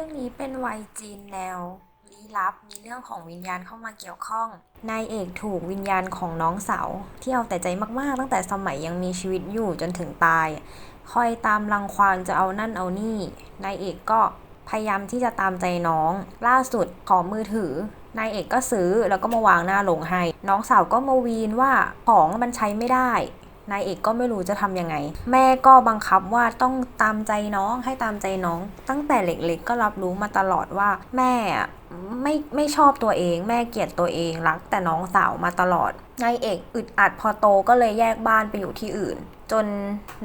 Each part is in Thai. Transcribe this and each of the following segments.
รื่องนี้เป็นวัยจีนแนวลี้ลับมีเรื่องของวิญญาณเข้ามาเกี่ยวข้อง นายเอกถูกวิญญาณของน้องสาวที่เอาแต่ใจมากๆ ตั้งแต่สมัยยังมีชีวิตอยู่จนถึงตาย คอยตามรังควานจะเอานั่นเอานี่ นายเอกก็พยายามที่จะตามใจน้อง ล่าสุดขอมือถือนายเอกก็ซื้อแล้วก็มาวางหน้าโรงให้ น้องสาวก็มาวีนว่าของมันใช้ไม่ได้ นายเอกก็ไม่รู้จะทำยังไง แม่ก็บังคับว่าต้องตามใจน้องให้ตามใจน้อง ตั้งแต่เล็กๆก็รับรู้มาตลอดว่าแม่ไม่ไม่ชอบตัวเอง แม่เกลียดตัวเองรักแต่น้องสาวมาตลอดนายเอกอึดอัดพอโตก็เลยแยกบ้านไปอยู่ที่อื่น จน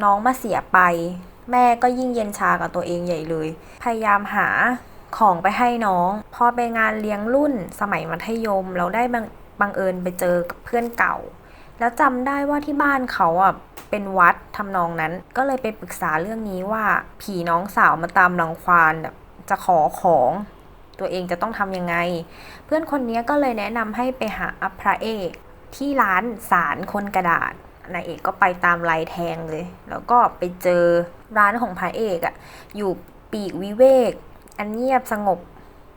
น้องมาเสียไป แม่ก็ยิ่งเย็นชากับตัวเองใหญ่เลย พยายามหาของไปให้น้อง พอไปงานเลี้ยงรุ่นสมัยมัธยม เราได้บังบังเอิญไปเจอกับเพื่อนเก่า แล้วจำได้ว่าที่บ้านเขาอะเป็นวัดทำนองนั้น ก็เลยไปปรึกษาเรื่องนี้ว่าผีน้องสาวมาตามรังควานแบบจะขอของตัวเองจะต้องทำยังไง เพื่อนคนนี้ก็เลยแนะนำให้ไปหาพระเอกที่ร้านสารคนกระดาษนายเอกก็ไปตามลายแทงเลย แล้วก็ไปเจอร้านของพระเอกอะ่ะอยู่ปีกวิเวก อันเงียบสงบ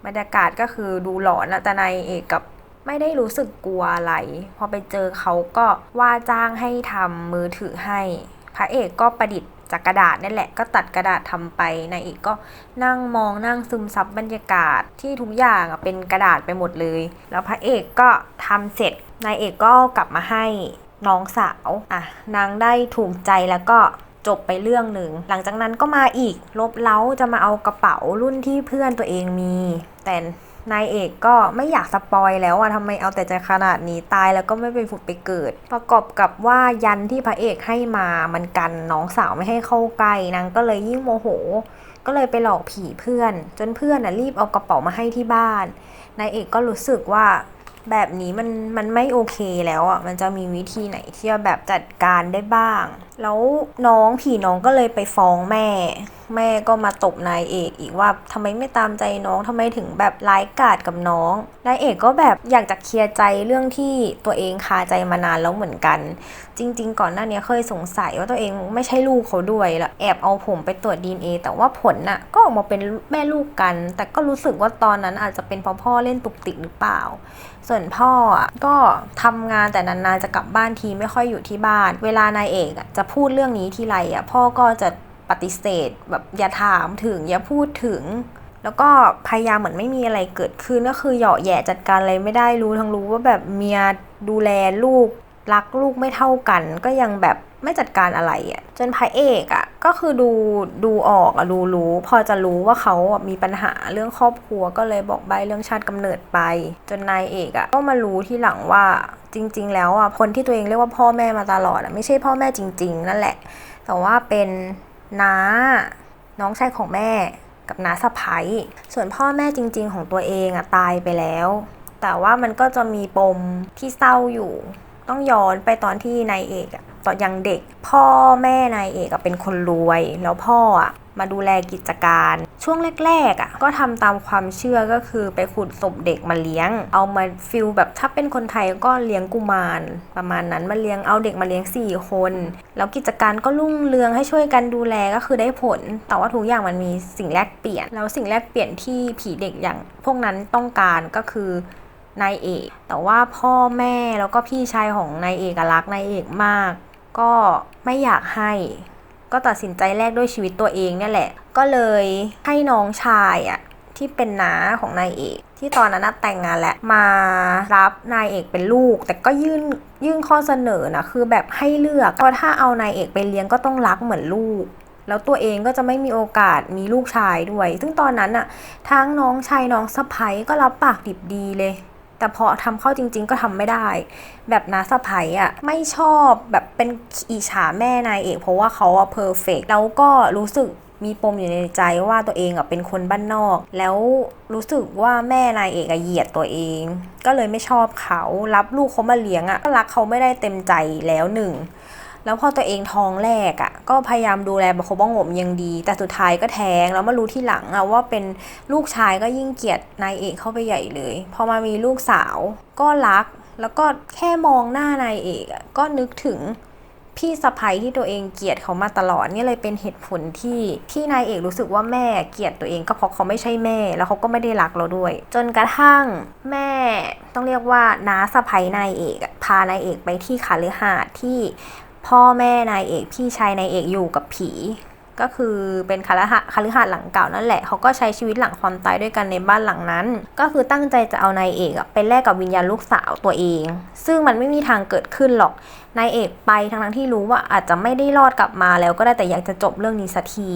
บรรยากาศก็คือดูหลอนอะแต่นายเอกกับ ไม่ได้รู้สึกกลัวอะไร พอไปเจอเขาก็ว่าจ้างให้ทำมือถือให้ พระเอกก็ประดิษฐ์จากกระดาษนี่แหละก็ตัดกระดาษทำไปนายเอกก็นั่งมองนั่งซึมซับบรรยากาศที่ทุกอย่างเป็นกระดาษไปหมดเลย แล้วพระเอกก็ทำเสร็จนายเอกก็กลับมาให้น้องสาวอะนางได้ถูกใจแล้วก็จบไปเรื่องหนึ่ง หลังจากนั้นก็มาอีกลบเล้าจะมาเอากระเป๋ารุ่นที่เพื่อนตัวเองมี แต่ นายเอกก็ไม่อยากสปอยแล้วอะทำไมเอาแต่ใจขนาดนี้ตายแล้วก็ไม่ไปผุดไปเกิด ประกอบกับว่ายันที่พระเอกให้มามันกันน้องสาวไม่ให้เข้าใกล้นางก็เลยยิ่งโมโห ก็เลยไปหลอกผีเพื่อน จนเพื่อนน่ะรีบเอากระเป๋ามาให้ที่บ้านนายเอกก็รู้สึกว่าแบบนี้มันมันไม่โอเคแล้วอะมันจะมีวิธีไหนที่จะแบบจัดการได้บ้าง แล้วน้องผีน้องก็เลยไปฟ้องแม่ แม่ก็มาตบนายเอกอีกว่าทำไมไม่ตามใจน้องทำไมถึงแบบร้ายกาจกับน้องนายเอกก็แบบอยากจะเคลียร์ใจเรื่องที่ตัวเองคาใจมานานแล้วเหมือนกัน จริง ๆ ก่อนหน้านี้เคยสงสัยว่าตัวเองไม่ใช่ลูกเขาด้วยแล้วแอบเอาผมไปตรวจ DNA แต่ว่าผลน่ะก็ออกมาเป็นแม่ลูกกัน แต่ก็รู้สึกว่าตอนนั้นอาจจะเป็นเพราะพ่อเล่นตุกติกหรือเปล่า ส่วนพ่อก็ทำงานแต่นานๆจะกลับบ้านทีไม่ค่อยอยู่ที่บ้าน เวลานายเอกจะพูดเรื่องนี้ทีไรอะพ่อก็จะปฏิเสธแบบอย่าถามถึงอย่าพูดถึง แล้วก็พยายามเหมือนไม่มีอะไรเกิดขึ้นก็คือเหยาะแย่จัดการอะไรไม่ได้รู้ทั้งรู้ว่าแบบเมียดูแลลูกรักลูกไม่เท่ากัน ก็ยังแบบไม่จัดการอะไรอะจนพระเอกอะ ก็คือดูดูออกอะรู้รู้ พอจะรู้ว่าเขามีปัญหาเรื่องครอบครัวก็เลยบอกใบเรื่องชาติกำเนิดไป จนนายเอกอะก็มารู้ที่หลังว่าจริง ๆ แล้วอะคนที่ตัวเองเรียกว่าพ่อแม่มาตลอดอะไม่ใช่พ่อแม่จริง ๆ นั่นแหละ แต่ว่าเป็นน้าน้องชายของแม่กับน้าสะพ้ยส่วนพ่อแม่จริง ๆ ของตัวเองอะตายไปแล้ว แต่ว่ามันก็จะมีปมที่เศร้าอยู่ ต้องย้อนไปตอนที่นายเอกอะ ตอนยังเด็ก พ่อแม่นายเอกเป็นคนรวย แล้วพ่ออะมาดูแลกิจการ ช่วงแรกๆอะก็ทำตามความเชื่อก็คือไปขุดศพเด็กมาเลี้ยง เอามาฟิลแบบถ้าเป็นคนไทยก็เลี้ยงกุมาร ประมาณนั้นมาเลี้ยงเอาเด็กมาเลี้ยง 4 คน แล้วกิจการก็รุ่งเรืองให้ช่วยกันดูแลก็คือได้ผล แต่ว่าทุกอย่างมันมีสิ่งแลกเปลี่ยน แล้วสิ่งแลกเปลี่ยนที่ผีเด็กอย่างพวกนั้นต้องการก็คือนายเอก แต่ว่าพ่อแม่แล้วก็พี่ชายของนายเอกรักนายเอกมาก ก็ไม่อยากให้ ก็ตัดสินใจแลกด้วยชีวิตตัวเองเนี่ยแหละ ก็เลยให้น้องชายอะที่เป็นน้าของนายเอก ที่ตอนนั้นน่ะแต่งงานแล้วมารับนายเอกเป็นลูก แต่ก็ยื่นยื่นข้อเสนอนะคือแบบให้เลือกเพราะถ้าเอานายเอกไปเลี้ยงก็ต้องรักเหมือนลูก แล้วตัวเองก็จะไม่มีโอกาสมีลูกชายด้วย ซึ่งตอนนั้นอะทั้งน้องชายน้องสะใภ้ก็รับปากดิบดีเลย แต่พอทำเข้าจริง ๆ ก็ทำไม่ได้ แบบน้าสะพ้ยอะไม่ชอบแบบเป็นอิจฉาแม่นายเอก เพราะว่าเขาอะเพอร์เฟกแล้วก็รู้สึกมีปมอยู่ในใจว่าตัวเองอะเป็นคนบ้านนอก แล้วรู้สึกว่าแม่นายเอกอะเหยียดตัวเอง ก็เลยไม่ชอบเขารับลูกเขามาเลี้ยงอะก็รักเขาไม่ได้เต็มใจแล้วหนึ่ง แล้วพอตัวเองท้องแรกอะ่ะก็พยายามดูแลประคบประหงมยังดี แต่สุดท้ายก็แท้งแล้วมารู้ที่หลังอะว่าเป็นลูกชายก็ยิ่งเกลียดนายเอกเข้าไปใหญ่เลยพอมามีลูกสาวก็รัก แล้วก็แค่มองหน้านายเอกอก็นึกถึงพี่สะใภ้ที่ตัวเองเกลียดเขามาตลอดนี่เลยเป็นเหตุผลที่ที่นายเอกรู้สึกว่าแม่เกลียดตัวเองก็เพราะเขาไม่ใช่แม่ แล้วเขาก็ไม่ได้รักเราด้วย จนกระทั่งแม่ต้องเรียกว่าน้าสะใภ้นายเอกพานายเอกไปที่คาลือหาสน์ที่ พ่อแม่นายเอกพี่ชายนายเอกอยู่กับผี ก็คือเป็นคาลหาคาลือหาหลังเก่านั่นแหละเขาก็ใช้ชีวิตหลังความตายด้วยกันในบ้านหลังนั้น ก็คือตั้งใจจะเอานายเอกไปแลกกับวิญญาณลูกสาวตัวเอง ซึ่งมันไม่มีทางเกิดขึ้นหรอก นายเอกไปทั้งทั้งที่รู้ว่าอาจจะไม่ได้รอดกลับมาแล้วก็ได้แต่อยากจะจบเรื่องนี้สักที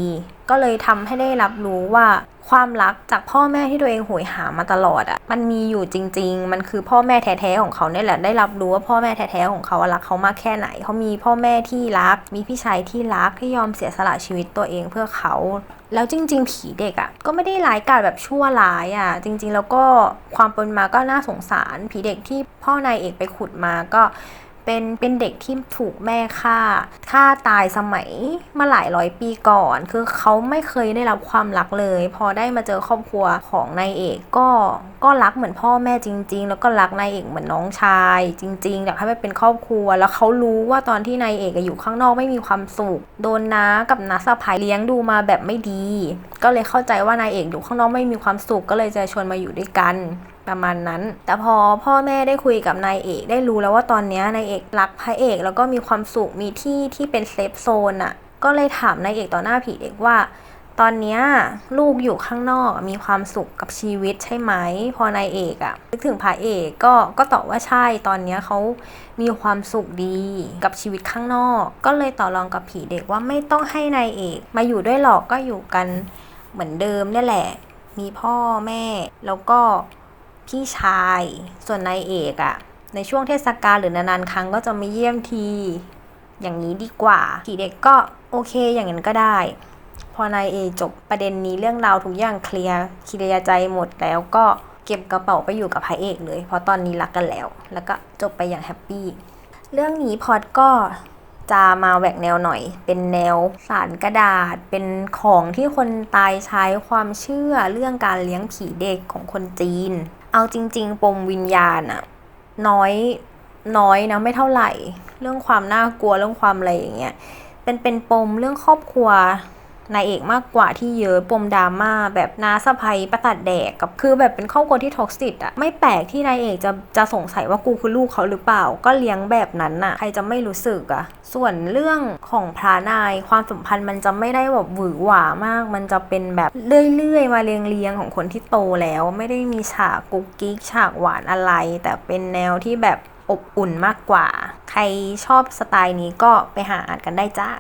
ก็เลยทำให้ได้รับรู้ว่าความรักจากพ่อแม่ที่ตัวเองโหยหามาตลอดอะ่ะมันมีอยู่จริง ๆ มันคือพ่อแม่แท้ๆของเขาเนี่ยแหละได้รับรู้ว่าพ่อแม่แท้ๆของเขารักเขามากแค่ไหนเขามีพ่อแม่ที่รัก มีพี่ชายที่รักที่ยอมเสียสละชีวิตตัวเองเพื่อเขา แล้วจริง ๆ ผีเด็กอะ่ะก็ไม่ได้ร้ายกาจแบบชั่วร้ายอะ่ะจริง ๆ แล้วก็ความเป็นมาก็น่าสงสารผีเด็กที่พ่อนายเอกไปขุดมาก็ เป็นเป็นเด็กที่ถูกแม่ฆ่าฆ่าตายสมัยมาหลายร้อยปีก่อน คือเขาไม่เคยได้รับความรักเลย พอได้มาเจอครอบครัวของนายเอกก็ก็รักเหมือนพ่อแม่จริง ๆ แล้วก็รักนายเอกเหมือนน้องชาย จริงๆอยากให้มันเป็นครอบครัว แล้วเขารู้ว่าตอนที่นายเอกอะอยู่ข้างนอกไม่มีความสุข โดนน้ากับน้าสะพ้ายเลี้ยงดูมาแบบไม่ดี ก็เลยเข้าใจว่านายเอกอยู่ข้างนอกไม่มีความสุขก็เลยจะชวนมาอยู่ด้วยกัน ประมาณนั้น แต่พอพ่อแม่ได้คุยกับนายเอกได้รู้แล้วว่าตอนนี้นายเอกรักพระเอก แล้วก็มีความสุขมีที่ที่เป็นเซฟโซนอะ่ะก็เลยถามนายเอกต่อหน้าผีเด็กว่า ตอนนี้ลูกอยู่ข้างนอกมีความสุขกับชีวิตใช่ไหม พอนายเอกอะนึกถึงพระเอกก็ก็ตอบว่าใช่ตอนนี้เขามีความสุขดีกับชีวิตข้างนอก ก็เลยต่อรองกับผีเด็กว่าไม่ต้องให้นายเอก มาอยู่ด้วยหรอกก็อยู่กันเหมือนเดิมนี่แหละ มีพ่อแม่แล้วก็ พี่ชาย ส่วนนายเอกอะในช่วงเทศกาลหรือนานๆครั้งก็จะมาเยี่ยมที อย่างนี้ดีกว่าผีเด็กก็โอเคอย่างนั้นก็ได้ พอนายเอกจบประเด็นนี้เรื่องราวทุกอย่างเคลียร์เคลียร์ใจหมดแล้วก็เก็บกระเป๋าไปอยู่กับพระเอกเลย เพราะตอนนี้รักกันแล้ว แล้วก็จบไปอย่างแฮปปี้เรื่องนี้พอดก็จะมาแหวกแนวหน่อย เป็นแนวสารกระดาษ เป็นของที่คนตายใช้ความเชื่อเรื่องการเลี้ยงผีเด็กของคนจีน เอาจริง ๆ ปมวิญญาณอะน้อยน้อยนะไม่เท่าไหร่ เรื่องความน่ากลัวเรื่องความอะไรอย่างเงี้ยเป็นเป็นปมเรื่องครอบครัว นายเอกมากกว่าที่เยอะปมดราม่าแบบน้าสะพยประตัดแดกกับคือแบบเป็นครอบครัวที่ท็อกซิตอะไม่แปลกที่นายเอกจะจะสงสัยว่ากูคือลูกเขาหรือเปล่า ก็เลี้ยงแบบนั้นอะใครจะไม่รู้สึกอะส่วนเรื่องของพระนายความสัมพันธ์มันจะไม่ได้แบบหวือหวามาก มันจะเป็นแบบเรื่อยๆมาเรียงๆของคนที่โตแล้ว ไม่ได้มีฉากกุ๊กกิ๊กฉากหวานอะไร แต่เป็นแนวที่แบบอบอุ่นมากกว่า ใครชอบสไตล์นี้ก็ไปหาอ่านกันได้จ้า